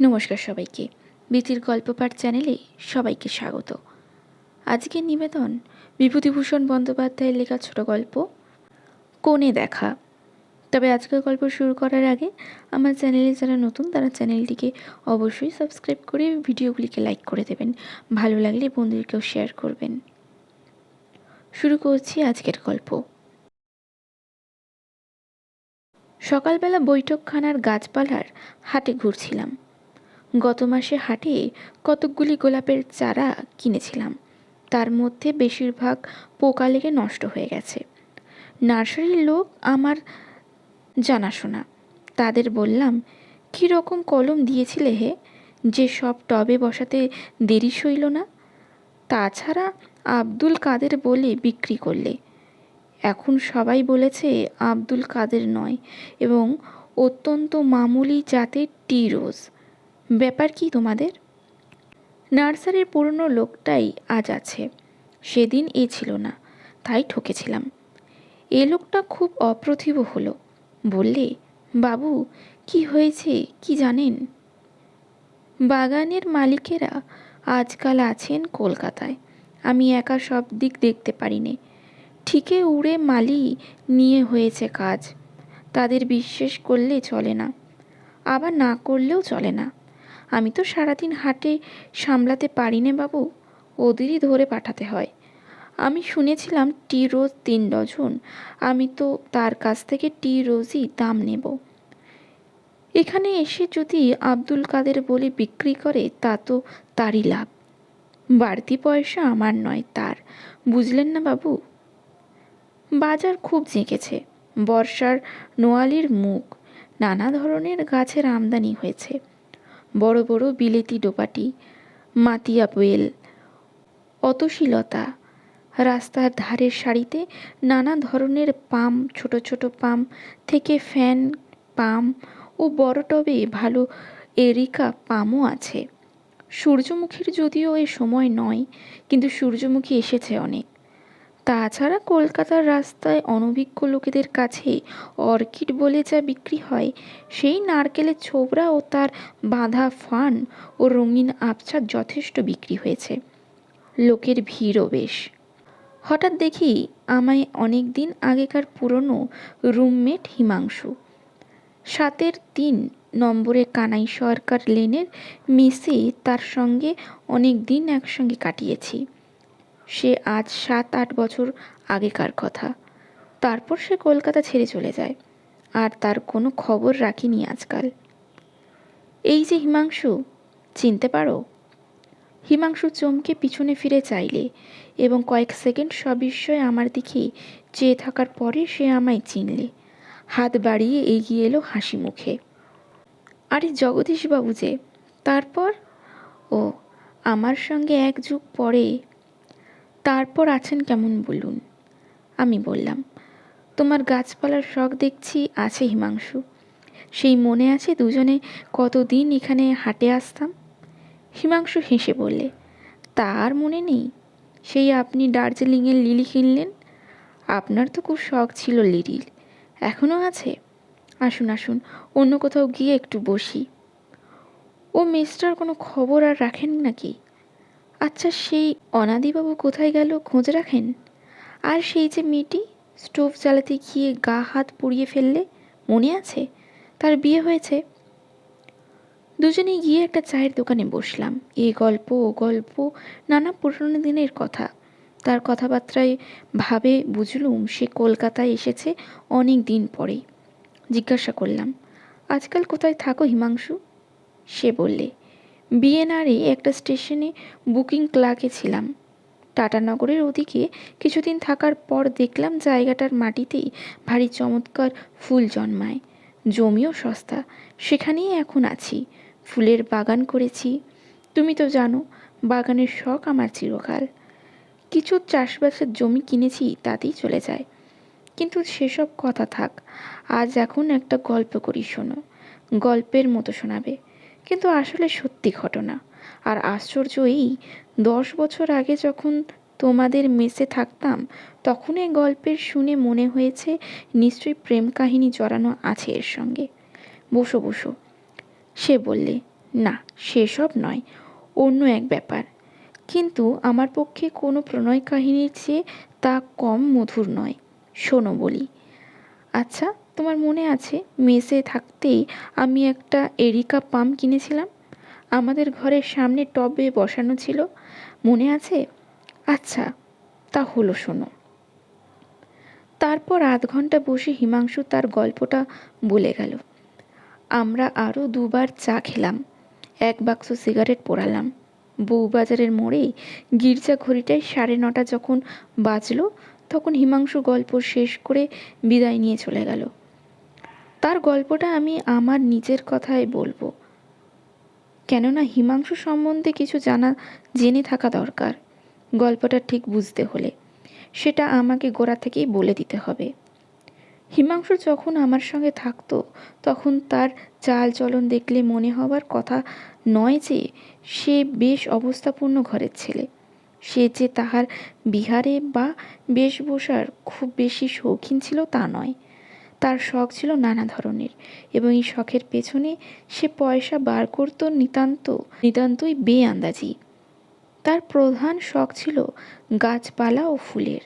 নমস্কার সবাইকে। বিতির গল্পপাঠ চ্যানেলে সবাইকে স্বাগত। আজকের নিবেদন বিভূতিভূষণ বন্দ্যোপাধ্যায়ের লেখা ছোট গল্প, কোণে দেখা। তবে আজকের গল্প শুরু করার আগে আমার চ্যানেলে যারা নতুন, তারা চ্যানেলটিকে অবশ্যই সাবস্ক্রাইব করে ভিডিওগুলিকে লাইক করে দেবেন। ভালো লাগলে বন্ধুদেরকেও শেয়ার করবেন। শুরু করছি আজকের গল্প। সকালবেলা বৈঠকখানার গাছপালার হাটে ঘুরছিলাম। গত মাসে হাটে কতকগুলি গোলাপের চারা কিনেছিলাম। তার মধ্যে বেশিরভাগ পোকা লেগে নষ্ট হয়ে গেছে। নার্সারির লোক আমার জানাশোনা। তাদের বললাম, কী রকম কলম দিয়েছিলে হে? যে সব টবে বসাতে দেরি সইল না? তাছাড়া আব্দুল কাদের বলে বিক্রি করলে। এখন সবাই বলেছে, আব্দুল কাদের নয় এবং অত্যন্ত মামুলি জাতের টি রোজ। ব্যাপার কি তোমাদের? নার্সারির পুরনো লোকটাই আজ আছে। সেদিন এ ছিল না, তাই ঠকেছিলাম। এ লোকটা খুব অপ্রতিভ হলো। বললে, বাবু, কি হয়েছে? কি জানেন? বাগানের মালিকেরা আজকাল আছেন কলকাতায়। আমি একা সব দিক দেখতে পারিনে। ঠিকে উড়ে মালি নিয়ে হয়েছে কাজ। তাদের বিশ্বাস করলে চলে না। আবার না করলেও চলে না। আমি তো সারাদিন হাটে সামলাতে পারি নে বাবু, ওদেরই ধরে পাঠাতে হয়। আমি শুনেছিলাম টি রোজ তিন ডজন, আমি তো তার কাছ থেকে টি রোজই দাম নেব। এখানে এসে যদি আব্দুল কাদের বলে বিক্রি করে, তা তো তারই লাভ। বাড়তি পয়সা আমার নয় তার, বুঝলেন না বাবু? বাজার খুব জেঁকেছে বর্ষার নোয়ালির মুখ, নানা ধরনের গাছের আমদানি হয়েছে। বড় বড় বিলেতি ডোপাটি মাতিয়া বেল, অতশীলতা, রাস্তার ধারের সারিতে নানা ধরনের পাম, ছোট ছোট পাম থেকে ফ্যান, পাম ও বড় টবে ভালো এরিকা পামও আছে। সূর্যমুখীর যদিও এ সময় নয়, কিন্তু সূর্যমুখী এসেছে অনেক। তাছাড়া কলকাতার রাস্তায় অনভিজ্ঞ লোকেদের কাছে অর্কিড বলে যা বিক্রি হয়, সেই নারকেলের ছোবড়া ও তার বাঁধা ফান ও রঙিন আবছা যথেষ্ট বিক্রি হয়েছে। লোকের ভিড়ও বেশ। হঠাৎ দেখি আমায় অনেক দিন আগেকার পুরনো রুমমেট হিমাংশু। সাতের তিন নম্বরে কানাই সরকার লেনের মেসে তার সঙ্গে অনেক দিন একসঙ্গে কাটিয়েছি। সে আজ সাত আট বছর আগেকার কথা। তারপর সে কলকাতা ছেড়ে চলে যায়, আর তার কোনো খবর রাখিনি আজকাল। এই যে হিমাংশু, চিনতে পারো? হিমাংশু চমকে পিছনে ফিরে চাইলে এবং কয়েক সেকেন্ড সবিস্ময়ে আমার দিকে চেয়ে থাকার পরে সে আমায় চিনলে। হাত বাড়িয়ে এগিয়ে এলো হাসি মুখে। আরে জগদীশবাবু যে, তারপর? ও, আমার সঙ্গে এক যুগ পরে তারপর আছেন কেমন বলুন? আমি বললাম, তোমার গাছপালার শখ দেখছি, আছে হিমাংশু। সেই মনে আছে দুজনে কতদিন এখানে হাটে আসতাম? হিমাংশু হেসে বললে, তার মনে নেই। সেই আপনি দার্জিলিংয়ের লিলি কিনলেন? আপনার তো খুব শখ ছিল লিলির। এখনও আছে? আসুন আসুন, অন্য কোথাও গিয়ে একটু বসি। ও মিস্টার কোনো খবর আর রাখেন নাকি? আচ্ছা সেই অনাদিবাবু কোথায় গেল খোঁজ রাখেন? আর সেই যে মেয়েটি, স্টোভ জ্বালাতে গিয়ে গা হাত পুড়িয়ে ফেললে মনে আছে? তার বিয়ে হয়েছে। দুজনে গিয়ে একটা চায়ের দোকানে বসলাম। এ গল্প, ও গল্প, নানা পুরনো দিনের কথা। তার কথাবার্তায় ভাবে বুঝলুম সে কলকাতায় এসেছে অনেক দিন পরেই। জিজ্ঞাসা করলাম, আজকাল কোথায় থাকো হিমাংশু? সে বললে বিএনআরে একটা স্টেশনে বুকিং ক্লার্কে ছিলাম। টাটানগরের ওদিকে কিছুদিন থাকার পর দেখলাম জায়গাটার মাটিতেই ভারী চমৎকার ফুল জন্মায়। জমিও সস্তা, সেখানেই এখন আছি। ফুলের বাগান করেছি। তুমি তো জানো, বাগানের শখ আমার চিরকাল। কিছু চাষবাসের জমি কিনেছি, তাতেই চলে যায়। কিন্তু সেসব কথা থাক, আজ এখন একটা গল্প করি শোনো। গল্পের মতো শোনাবে। কিন্তু আসলে সত্যি ঘটনা। আর আশ্চর্য এই দশ বছর আগে যখন তোমাদের মেসে থাকতাম, তখন এই গল্পের শুনে মনে হয়েছে নিশ্চয়ই প্রেম কাহিনী জড়ানো আছে এর সঙ্গে। বসো বসো। সে বললে, না, সেসব নয়, অন্য এক ব্যাপার। কিন্তু আমার পক্ষে কোনো প্রণয় কাহিনীর চেয়ে তা কম মধুর নয়। শোনো বলি। আচ্ছা তোমার মনে আছে মেসে থাকতেই আমি একটা এরিকা পাম কিনেছিলাম? আমাদের ঘরের সামনে টবে বসানো ছিল। মনে আছে? আচ্ছা তা হলো শোনো। তারপর আধ ঘণ্টা বসে হিমাংশু তার গল্পটা বলে গেল। আমরা আরও দুবার চা খেলাম, এক বাক্স সিগারেট পোড়ালাম। বউবাজারের মোড়ে গির্জা ঘড়িটায় সাড়ে নটা যখন বাজলো, তখন হিমাংশু গল্প শেষ করে বিদায় নিয়ে চলে গেল। তার গল্পটা আমি আমার নিজের কথায় বলব। কেননা হিমাংশু সম্বন্ধে কিছু জানা, জেনে থাকা দরকার, গল্পটা ঠিক বুঝতে হলে। সেটা আমাকে গোড়া থেকেই বলে দিতে হবে। হিমাংশু যখন আমার সঙ্গে থাকতো, তখন তার চাল চলন দেখলে মনে হবার কথা নয় যে, সে বেশ অবস্থাপূর্ণ ঘরের ছেলে। সে যে তাহার বিহারে বা বেশভূষার খুব বেশি শৌখিন ছিল তা নয়। তার শখ ছিল নানা ধরনের এবং এই শখের পেছনে সে পয়সা বার করতো নিতান্ত, নিতান্তই বেআন্দাজি। তার প্রধান শখ ছিল গাছপালা ও ফুলের।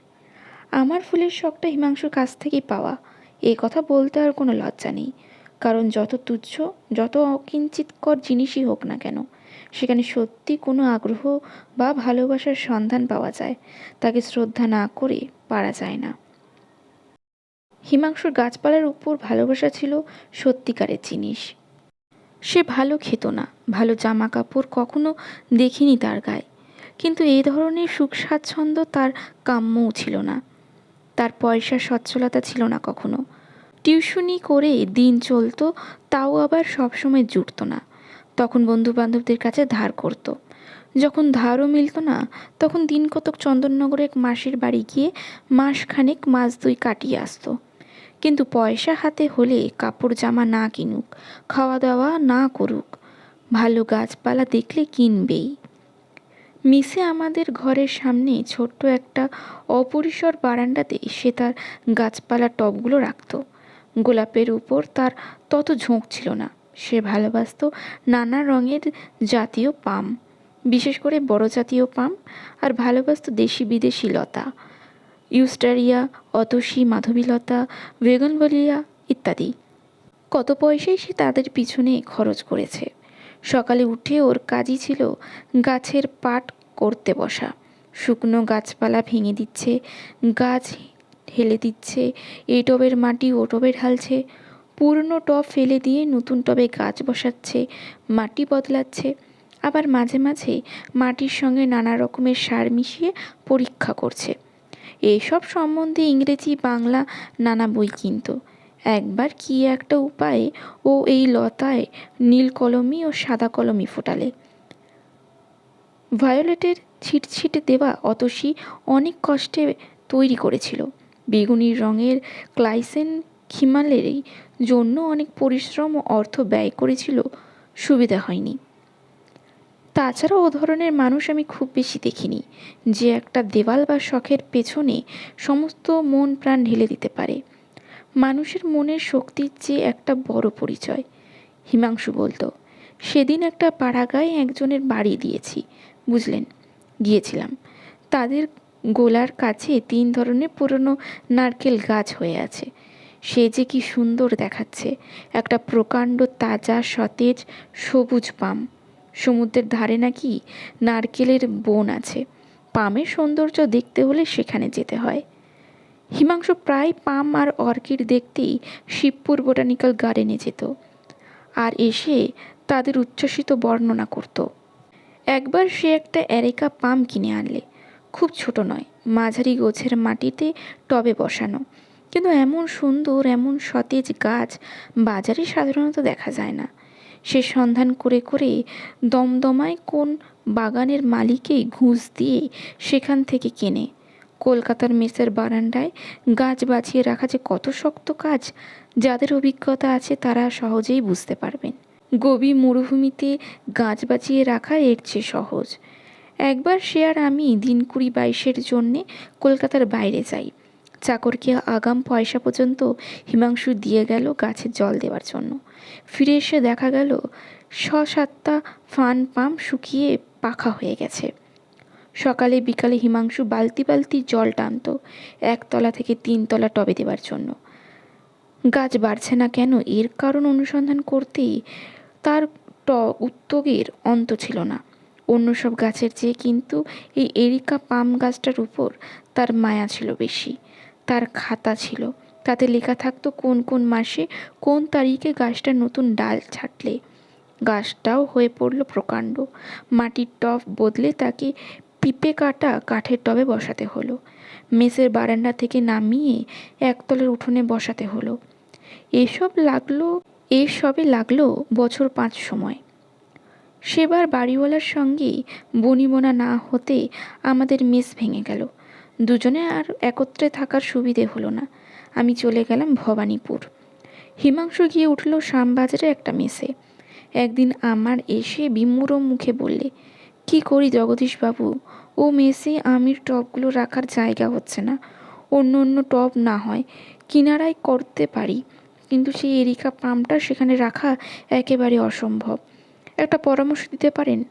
আমার ফুলের শখটা হিমাংশুর কাছ থেকেই পাওয়া। এ কথা বলতে আর কোনো লজ্জা নেই। কারণ যত তুচ্ছ, যত অকিঞ্চিতকর জিনিসই হোক না কেন, সেখানে সত্যি কোনো আগ্রহ বা ভালোবাসার সন্ধান পাওয়া যায়। তাকে শ্রদ্ধা না করে পারা যায় না। হিমাংশুর গাছপালার উপর ভালোবাসা ছিল সত্যিকারের জিনিস। সে ভালো খেত না, ভালো জামা কাপড় কখনো দেখিনি তার গায়ে। কিন্তু এই ধরনের সুখ স্বাচ্ছন্দ্য তার কাম্যও ছিল না। তার পয়সার সচ্ছলতা ছিল না কখনো। টিউশনি করে দিন চলতো, তাও আবার সবসময় জুটতো না। তখন বন্ধু বান্ধবদের কাছে ধার করতো। যখন ধারও মিলতো না, তখন দিন কতক চন্দননগরে এক মাসির বাড়ি গিয়ে মাসখানেক মাস দুই কাটিয়ে আসতো। কিন্তু পয়সা হাতে হলে কাপড় জামা না কিনুক খাওয়া দাওয়া না করুক, ভালো গাছপালা দেখলে কিনবেই। মিসে আমাদের ঘরের সামনে ছোট্ট একটা অপরিসর বারান্দাতে সে তার গাছপালা টবগুলো রাখতো। গোলাপের উপর তার তত ঝোঁক ছিল না। সে ভালোবাসত নানা রঙের জাতীয় পাম, বিশেষ করে বড় জাতীয় পাম, আর ভালোবাসত দেশি বিদেশি লতা। ইউস্টারিয়া অতসী, মাধবীলতা, বেগনবলিয়া ইত্যাদি। কত পয়সাই সে তাদের পিছনে খরচ করেছে। সকালে উঠে ওর কাজই ছিল গাছের পাট করতে বসা। শুকনো গাছপালা ভেঙে দিচ্ছে, গাছ ঢেলে দিচ্ছে, এই টবের মাটি ও টবে ঢালছে পুরনো টব ফেলে দিয়ে নতুন টবে গাছ বসাচ্ছে, মাটি বদলাচ্ছে। আবার মাঝে মাঝে মাটির সঙ্গে নানা রকমের সার মিশিয়ে পরীক্ষা করছে। এইসব সম্বন্ধে ইংরেজি, বাংলা নানা বই কিনত। একবার কী একটা উপায়ে ও এই লতায় নীল কলমি ও সাদা কলমি ফোটালে। ভায়োলেটের ছিটছিটে দেওয়া অতসী অনেক কষ্টে তৈরি করেছিল। বেগুনি রঙের ক্লাইসেন খিমালেরই জন্য অনেক পরিশ্রম ও অর্থ ব্যয় করেছিল, সুবিধা হয়নি। তাছাড়া ও ধরনের মানুষ আমি খুব বেশি দেখিনি। যে একটা দেওয়াল বা শখের পেছনে সমস্ত মন প্রাণ ঢেলে দিতে পারে। মানুষের মনের শক্তির যে একটা বড় পরিচয়, হিমাংশু বলতো। সেদিন একটা পাড়াগায় একজনের বাড়ি দিয়েছি, বুঝলেন? গিয়েছিলাম। তাদের গোলার কাছে তিন ধরনের পুরনো নারকেল গাছ হয়ে আছে। সে যে কি সুন্দর দেখাচ্ছে। একটা প্রকাণ্ড তাজা সতেজ সবুজ পাম। সমুদ্রের ধারে নাকি নারকেলের বন আছে। পামের সৌন্দর্য দেখতে হলে সেখানে যেতে হয়। হিমাংশু প্রায় পাম আর অর্কিড দেখতেই শিবপুর বোটানিক্যাল গার্ডেনে যেত আর এসে তাদের উচ্ছ্বসিত বর্ণনা করত। একবার সে একটা অ্যারেকা পাম কিনে আনলে। খুব ছোট নয়, মাঝারি গোছের মাটিতে টবে বসানো। কিন্তু এমন সুন্দর, এমন সতেজ গাছ বাজারে সাধারণত দেখা যায় না। সে সন্ধান করে করে দমদমায় কোন বাগানের মালিকেই ঘুষ দিয়ে সেখান থেকে কেনে। কলকাতার মেসের বারান্দায় গাছ বাঁচিয়ে রাখা যে কত শক্ত কাজ, যাদের অভিজ্ঞতা আছে তারা সহজেই বুঝতে পারবেন। গবি মরুভূমিতে গাছ বাঁচিয়ে রাখা এর চেয়ে সহজ। একবার সে আর আমি দিন কুড়ি বাইশের জন্যে কলকাতার বাইরে যাই। চাকরকে আগাম পয়সা পর্যন্ত হিমাংশু দিয়ে গেল গাছে জল দেওয়ার জন্য। ফিরে এসে দেখা গেল ছ সাতটা ফান পাম্প শুকিয়ে পাখা হয়ে গেছে। সকালে বিকালে হিমাংশু বালতি বালতি জল টানতো, একতলা থেকে তিনতলা টবে দেবার জন্য। গাছ বাড়ছে না কেন এর কারণ অনুসন্ধান করতেই তার ট উদ্যোগের অন্ত ছিল না। অন্য সব গাছের চেয়ে কিন্তু এই এরিকা পাম গাছটার উপর তার মায়া ছিল বেশি, তার খাতা ছিল। তাতে লেখা থাকতো কোন কোন মাসে কোন তারিখে গাছটা নতুন ডাল ছাটলে। গাছটাও হয়ে পড়ল প্রকাণ্ড। মাটির টব বদলে তাকে পিপে কাটা কাঠের টবে বসাতে হলো। মেসের বারান্দা থেকে নামিয়ে একতলের উঠোনে বসাতে হলো। এসব লাগল, এসবে লাগল বছর পাঁচ সময়। সেবার বাড়িওয়ালার সঙ্গে বনিবনা না হতে আমাদের মেস ভেঙে গেল। দুজনে আর একত্রে থাকার সুবিধে হলো না। আমি চলে গেলাম ভবানীপুর। হিমাংশু গিয়ে উঠল শ্যামবাজারে একটা মেসে। একদিন আমার এসে বিমুড়ো মুখে বললে, কি করি জগদীশবাবু? ও মেসে আমির টবগুলো রাখার জায়গা হচ্ছে না। অন্য অন্য টব না হয়, কিনারায় করতে পারি। কিন্তু সেই এরিকা পাম্পটা সেখানে রাখা একেবারে অসম্ভব। একটা পরামর্শ দিতে পারেন?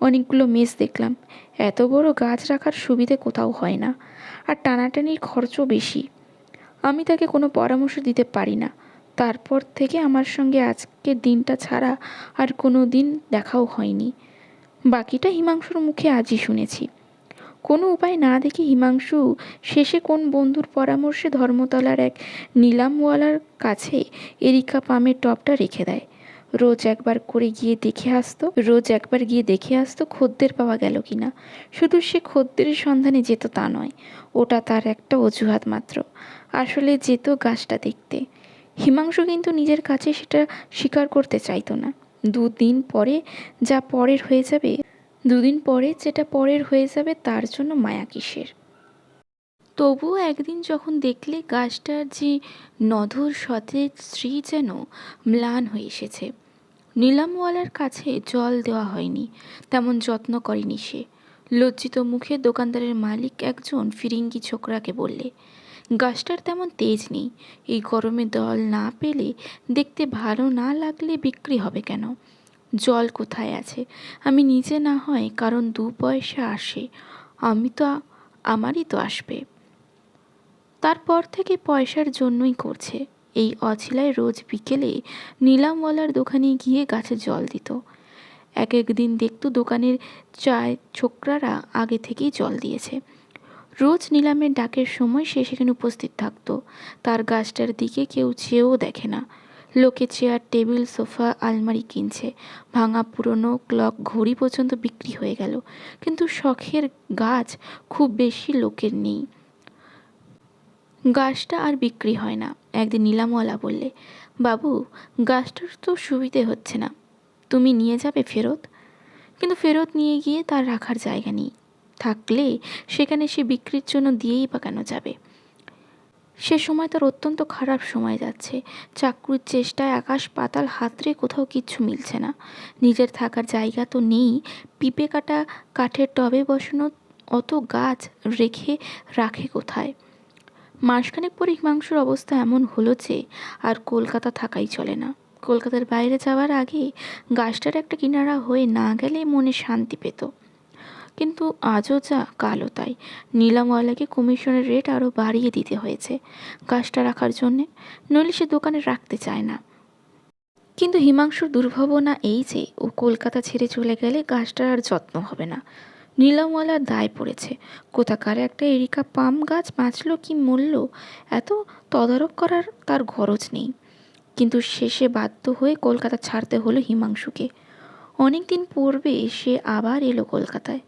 অনেকগুলো মেস দেখলাম। এত বড় গাছ রাখার সুবিধে কোথাও হয় না। আর টানাটানির খরচও বেশি। আমি তাকে কোনো পরামর্শ দিতে পারি না। তারপর থেকে আমার সঙ্গে আজকের দিনটা ছাড়া আর কোনো দিন দেখাও হয়নি। বাকিটা হিমাংশুর মুখে আজই শুনেছি। কোনো উপায় না দেখে হিমাংশু শেষে কোন বন্ধুর পরামর্শে ধর্মতলার এক নিলামওয়ালার কাছে এরিকা পামের টপটা রেখে দেয়। রোজ একবার করে গিয়ে দেখে আসতো। রোজ একবার গিয়ে দেখে আসতো খদ্দের পাওয়া গেল কিনা। শুধু সে খদ্দের সন্ধানে যেত তা নয়, ওটা তার একটা অজুহাত মাত্র। আসলে যেত গাছটা দেখতে। হিমাংশু কিন্তু নিজের কাছে সেটা স্বীকার করতে চাইতো না। দুদিন পরে যা পরের হয়ে যাবে, দুদিন পরে যেটা পরের হয়ে যাবে তার জন্য মায়া কিসের? তবুও একদিন যখন দেখলে গাছটার যে নধর সতেজ স্ত্রী যেন ম্লান হয়ে এসেছে। নিলামওয়ালার কাছে জল দেওয়া হয়নি, তেমন যত্ন করেনি সে। লজ্জিত মুখে দোকানদারের মালিক একজন ফিরিঙ্গি ছোকরাকে বললে, গাছটার তেমন তেজ নেই, এই গরমে দল না পেলে দেখতে ভালো না লাগলে বিক্রি হবে কেন? জল কোথায় আছে? আমি নিজে না হয় কারণ দু পয়সা আসে, আমি তো, আমারই তো আসবে। তারপর থেকে পয়সার জন্যই করছে। এই অছিলায় রোজ বিকেলে নিলামওয়ালার দোকানে গিয়ে গাছে জল দিত। এক একদিন দেখতো দোকানের চায় ছোকরারা আগে থেকেই জল দিয়েছে। রোজ নিলামের ডাকের সময় সে সেখানে উপস্থিত থাকতো। তার গাছটার দিকে কেউ চেয়েও দেখে না। লোকে চেয়ার, টেবিল, সোফা, আলমারি কিনছে। ভাঙা পুরনো ক্লক ঘড়ি পর্যন্ত বিক্রি হয়ে গেল। কিন্তু শখের গাছ খুব বেশি লোকের নেই। গাছটা আর বিক্রি হয় না। একদিন নীলামওয়ালা বললে, বাবু, গাছটার তো সুবিধে হচ্ছে না। তুমি নিয়ে যাবে ফেরত? কিন্তু ফেরত নিয়ে গিয়ে তার রাখার জায়গা নেই। থাকলে সেখানে সে বিক্রির জন্য দিয়েই বা কেন যাবে? সে সময় তার অত্যন্ত খারাপ সময় যাচ্ছে। চাকরির চেষ্টায় আকাশ পাতাল হাতরে কোথাও কিচ্ছু মিলছে না। নিজের থাকার জায়গা তো নেই। পিপে কাটা কাঠের টবে বসানো অত গাছ রেখে রাখে কোথায়? মাসখানেক পরে হিমাংশুর অবস্থা এমন হলো যে আর কলকাতা থাকাই চলে না। কলকাতার বাইরে যাওয়ার আগে গাছটার একটা কিনারা হয়ে না গেলে মনে শান্তি পেত। কিন্তু আজও যা কালো তাই। নিলামওয়ালাকে কমিশনের রেট আরও বাড়িয়ে দিতে হয়েছে গাছটা রাখার জন্যে, নইলে সে দোকানে রাখতে চায় না। কিন্তু হিমাংশুর দুর্ভাবনা এই যে, ও কলকাতা ছেড়ে চলে গেলে গাছটার আর যত্ন হবে না। নীলামওয়ালার দায় পড়েছে। কোথাকার একটা এরিকা পাম গাছ বাঁচল কি মরল, এত তদারক করার তার গরজ নেই। কিন্তু শেষে বাধ্য হয়ে কলকাতা ছাড়তে হলো হিমাংশুকে। অনেক দিন পূর্বে সে আবার এলো কলকাতায়।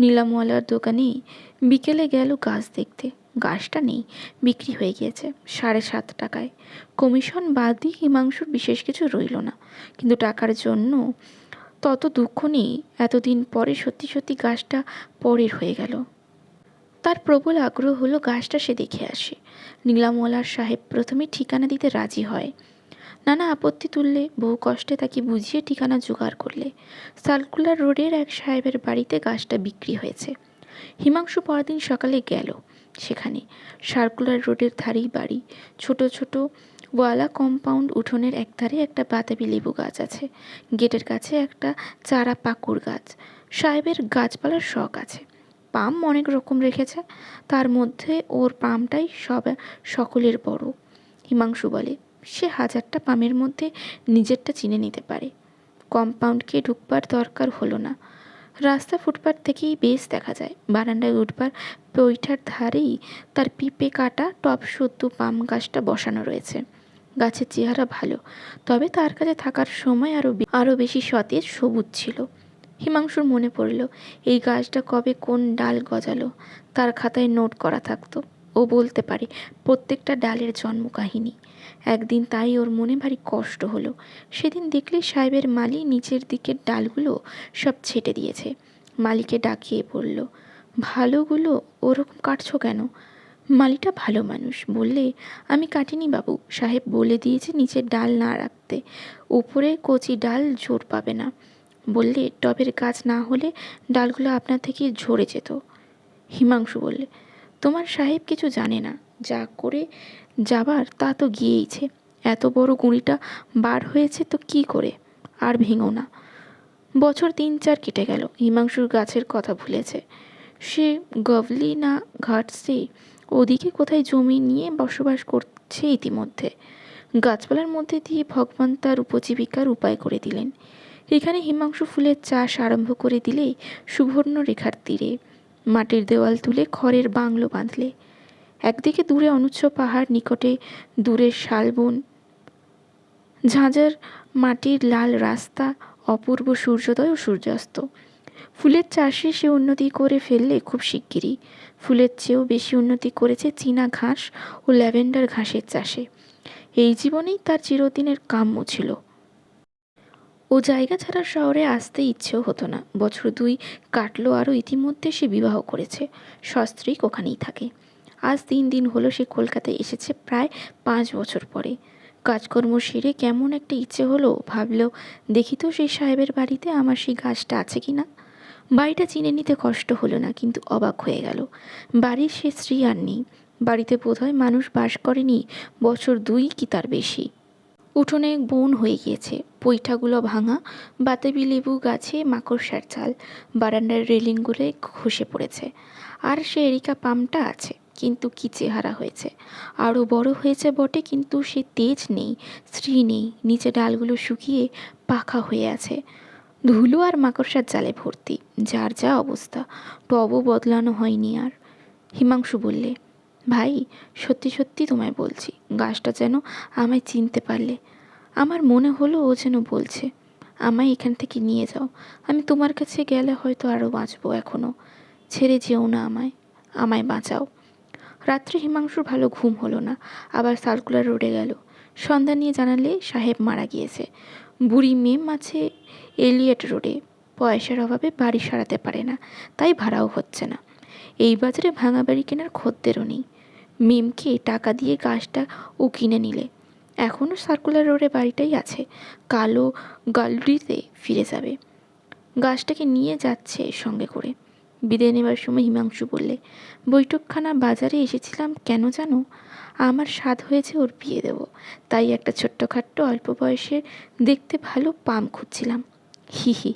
নীলামওয়ালার দোকানে বিকেলে গেল গাছ দেখতে। গাছটা নেই, বিক্রি হয়ে গিয়েছে সাড়ে সাত টাকায়। কমিশন বাদই হিমাংশুর বিশেষ কিছু রইল না। কিন্তু টাকার জন্য তত দুঃখ নেই, এতদিন পরে সত্যি সত্যি গাছটা পরের হয়ে গেল। তার প্রবল আগ্রহ হলো গাছটা সে দেখে আসে। নীলামওয়ালার সাহেব প্রথমে ঠিকানা দিতে রাজি হয়। নানা আপত্তি তুললে বহু কষ্টে তাকে বুঝিয়ে ঠিকানা জোগাড় করলে। সার্কুলার রোডের এক সাহেবের বাড়িতে গাছটা বিক্রি হয়েছে। হিমাংশু পরদিন সকালে গেল। সেখানে সার্কুলার রোডের ধারেই বাড়ি। ছোট ছোট ওয়ালা কম্পাউন্ড উঠোনের একধারে একটা বাতাবি লেবু গাছ আছে। গেটের কাছে একটা চারা পাকুড় গাছ। সাহেবের গাছপালার শখ আছে। পাম অনেক রকম রেখেছে। তার মধ্যে ওর পামটাই সব সকলের বড়। হিমাংশু বলে, সে হাজারটা পামের মধ্যে নিজেরটা চিনে নিতে পারে। কম্পাউন্ডকে ঢুকবার দরকার হলো না। রাস্তা ফুটপাথ থেকেই বেশ দেখা যায়। বারান্দায় উঠবার পৈঠার ধারেই তার পিঁপে কাটা টপ সদ্য পাম গাছটা বসানো রয়েছে। গাছের চেহারা ভালো। তবে তার কাছে থাকার সময় আরও আরও বেশি সতেজ সবুজ ছিল। হিমাংশুর মনে পড়ল, এই গাছটা কবে কোন ডাল গজালো? তার খাতায় নোট করা থাকতো। ও বলতে পারে, প্রত্যেকটা ডালের জন্ম কাহিনী একদিন তাই ওর মনে ভারী কষ্ট হলো। সেদিন দেখলে সাহেবের মালি নিচের দিকের ডালগুলো সব ছেটে দিয়েছে। মালিকে ডাকিয়ে বলল, ভালোগুলো ওরকম কাটছো কেন? মালিটা ভালো মানুষ, বললে, আমি কাটিনি বাবু। সাহেব বলে দিয়েছে নিচে ডাল না রাখতে। উপরে কচি ডাল জোর পাবে না। বললে, টবের গাছ না হলে ডালগুলো আপনার থেকে ঝরে যেত। হিমাংশু বললে, তোমার সাহেব কিছু জানে না। যা করে যাবার তা তো গিয়েইছে। এত বড় গুঁড়িটা বার হয়েছে তো কি করে? আর ভেঙো না। বছর তিন চার কেটে গেল। হিমাংশুর গাছের কথা ভুলেছে। সে গভলি না ঘাটসে ওদিকে কোথায় জমি নিয়ে বসবাস করছে ইতিমধ্যে। গাছপালার মধ্যে দিয়ে ভগবান তার উপজীবিকার উপায় করে দিলেন। এখানে হিমাংশু ফুলের চাষ আরম্ভ করে দিলে সুবর্ণ রেখার তীরে, মাটির দেওয়াল তুলে খড়ের বাংলো বাঁধলে। একদিকে দূরে অনুচ্ছ পাহাড়, নিকটে দূরের শালবন ঝাঁঝার মাটির লাল রাস্তা, অপূর্ব সূর্যোদয় ও সূর্যাস্ত। ফুলের চাষে সে উন্নতি করে ফেললে খুব শিগগিরই। ফুলের চেয়েও বেশি উন্নতি করেছে চীনা ঘাস ও ল্যাভেন্ডার ঘাসের চাষে। এই জীবনেই তার চিরদিনের কাম্য ছিল। ও জায়গা ছাড়া শহরে আসতে ইচ্ছেও হতো না। বছর দুই কাটলো আরও ইতিমধ্যে সে বিবাহ করেছে। সস্ত্রীক ওখানেই থাকে। আজ তিন দিন হলো সে কলকাতায় এসেছে প্রায় পাঁচ বছর পরে। কাজকর্ম সেরে কেমন একটা ইচ্ছে হলো ভাবলো দেখি তো সেই সাহেবের বাড়িতে আমার সেই গাছটা আছে কি না? বাড়িটা চিনে নিতে কষ্ট হলো না, কিন্তু অবাক হয়ে গেল। বাড়ির সে স্ত্রী আর নেই। বাড়িতে বোধহয় মানুষ বাস করেনি, বছর দুই কি তার বেশি। উঠোনে বন হয়ে গিয়েছে, পৈঠাগুলো ভাঙা, বাতাবি লেবু গাছে মাকড়সার চাল, বারান্দার রেলিংগুলো খসে পড়েছে। আর সে এরিকা পাম্পটা আছে, কিন্তু কি চেহারা হয়েছে। আরও বড় হয়েছে বটে, কিন্তু সে তেজ নেই, স্ত্রী নেই, নিচে ডালগুলো শুকিয়ে পাখা হয়ে আছে। ধুলো আর মাকড়সার জালে ভর্তি। যার যা অবস্থা, টবও বদলানো হয়নি আর। হিমাংশু বললে, ভাই, সত্যি সত্যি তোমায় বলছি, গাছটা যেন আমায় চিনতে পারলে। আমার মনে হলো ও যেন বলছে, আমায় এখান থেকে নিয়ে যাও। আমি তোমার কাছে গেলে হয়তো আরও বাঁচবো এখনও ছেড়ে যেও না আমায় আমায় বাঁচাও। রাত্রে হিমাংশুর ভালো ঘুম হলো না, আবার সার্কুলার রোডে গেল। সন্ধ্যা নিয়ে জানালে সাহেব মারা গিয়েছে। বুড়ি মেম আছে এলিয়েট রোডে। পয়সার অভাবে বাড়ি সারাতে পারে না, তাই ভাড়াও হচ্ছে না। এই বাজারে ভাঙা বাড়ি কেনার খদ্দেরও নেই। মেমকে টাকা দিয়ে গাছটা ও কিনে নিলে। এখনও সার্কুলার রোডে বাড়িটাই আছে। কালো গালরিতে ফিরে যাবে। গাছটাকে নিয়ে যাচ্ছে সঙ্গে করে। বিদায় নেবার সময় হিমাংশু বললে, বৈঠকখানা বাজারে এসেছিলাম কেন জানো? আমার স্বাদ হয়েছে ওর বিয়ে দেব। তাই একটা ছোট্টখাট্ট অল্প বয়সের দেখতে ভালো পাম খুঁজছিলাম। হি হি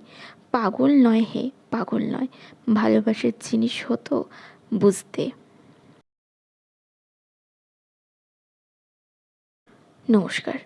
পাগল নয় হে পাগল নয়। ভালোবাসার জিনিস হতো বুঝতে। নমস্কার।